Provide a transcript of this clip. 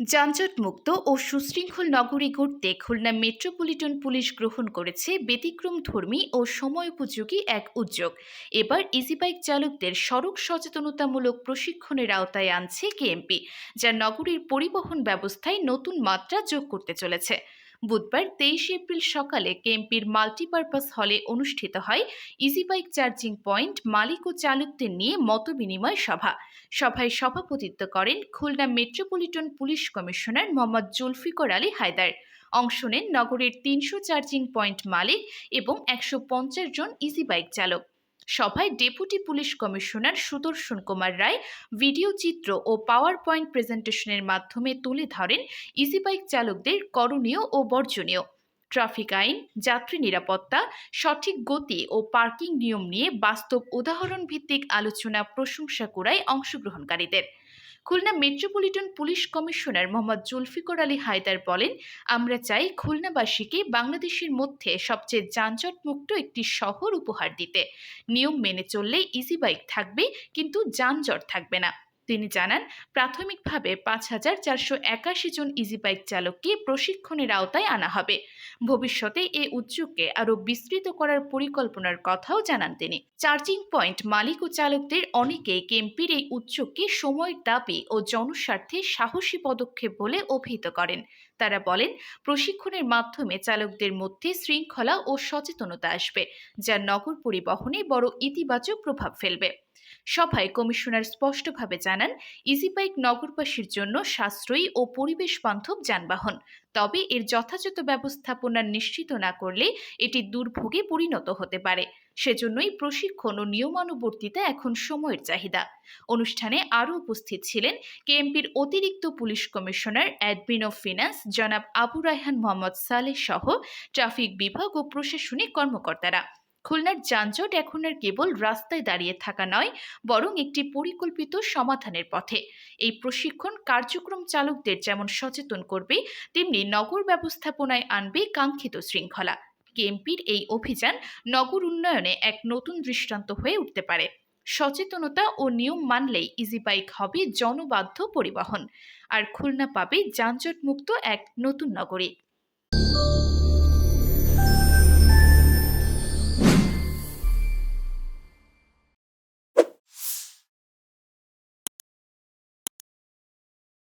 যানজটমুক্ত ও সুশৃঙ্খল নগরী গড়তে খুলনা মেট্রোপলিটন পুলিশ গ্রহণ করেছে ব্যতিক্রম ধর্মী ও সময়োপযোগী এক উদ্যোগ। এবার ইজিবাইক চালকদের সড়ক সচেতনতামূলক প্রশিক্ষণের আওতায় আনছে কেএমপি, যা নগরীর পরিবহন ব্যবস্থায় নতুন মাত্রা যোগ করতে চলেছে। বুধবার তেইশে এপ্রিল সকালে কেএমপির মাল্টিপারপাস হলে অনুষ্ঠিত হয় ইজিবাইক চার্জিং পয়েন্ট মালিক ও চালকদের নিয়ে মতবিনিময় সভা। সভায় সভাপতিত্ব করেন Khulna metropolitan police commissioner Mohammad Zulfikar Ali Haider. অংশ নেন নগরের তিনশো চার্জিং পয়েন্ট মালিক এবং একশো পঞ্চাশ জন ইজি বাইক চালক। সভায় deputy police commissioner Sudarshan Kumar Roy video চিত্র ও পাওয়ার পয়েন্ট প্রেজেন্টেশনের মাধ্যমে তুলে ধরেন ইজিবাইক চালকদের করণীয় ও বর্জনীয়। ট্রাফিক আইন, যাত্রী নিরাপত্তা, সঠিক গতি ও পার্কিং নিয়ম নিয়ে বাস্তব উদাহরণ ভিত্তিক আলোচনা প্রশংসা করায় অংশগ্রহণকারীদের। Khulna metropolitan police commissioner Mohammad Zulfikar Ali Haider বলেন, আমরা চাই খুলনাবাসীকে বাংলাদেশের মধ্যে সবচেয়ে যানজটমুক্ত একটি শহর উপহার দিতে। নিয়ম মেনে চললে ইজি বাইক থাকবে, কিন্তু যানজট থাকবে না। তিনি জানান, প্রাথমিকভাবে পাঁচ হাজার চারশো একাশি জন ইজি বাইক চালককে প্রশিক্ষণের আওতায় আনা হবে। ভবিষ্যতে এ উদ্যোগকে আরও বিস্তৃত করার পরিকল্পনার কথাও জানান তিনি। চার্জিং পয়েন্ট মালিক ও চালকদের অনেকেই কেম্পির এই উদ্যোগকে সময়ের দাবি ও জনস্বার্থে সাহসী পদক্ষেপ বলে অভিহিত করেন। তারা বলেন, প্রশিক্ষণের মাধ্যমে চালকদের মধ্যে শৃঙ্খলা ও সচেতনতা আসবে, যা নগর পরিবহনে বড় ইতিবাচক প্রভাব ফেলবে। সভায় কমিশনার স্পষ্টভাবে জানান, ইজিবাইক নগরবাসীর জন্য সাশ্রয়ী ও পরিবেশ বান্ধব যানবাহন তবে এর যথাযথ ব্যবস্থাপনা নিশ্চিত না করলে এটি দুর্ভোগে পরিণত হতে পারে। সেজন্যই প্রশিক্ষণ ও নিয়মানুবর্তিতা এখন সময়ের চাহিদা। অনুষ্ঠানে আরও উপস্থিত ছিলেন কেএমপির অতিরিক্ত police commissioner, admin of finance জনাব আবু রায়হান মোহাম্মদ সালেহ সহ ট্রাফিক বিভাগ ও প্রশাসনিক কর্মকর্তারা। খুলনার যানজট এখন আর কেবল রাস্তায় দাঁড়িয়ে থাকা নয়, বরং একটি পরিকল্পিত সমাধানের পথে। এই প্রশিক্ষণ কার্যক্রম চালকদের যেমন সচেতন করবে, তেমনি নগর ব্যবস্থাপনায় আনবে কাঙ্ক্ষিত শৃঙ্খলা। কেএমপির এই অভিযান নগর উন্নয়নে এক নতুন দৃষ্টান্ত হয়ে উঠতে পারে। সচেতনতা ও নিয়ম মানলেই ইজি বাইক হবে জনবাধ্য পরিবহন। আর খুলনা পাবে যানজট মুক্ত এক নতুন নগরী।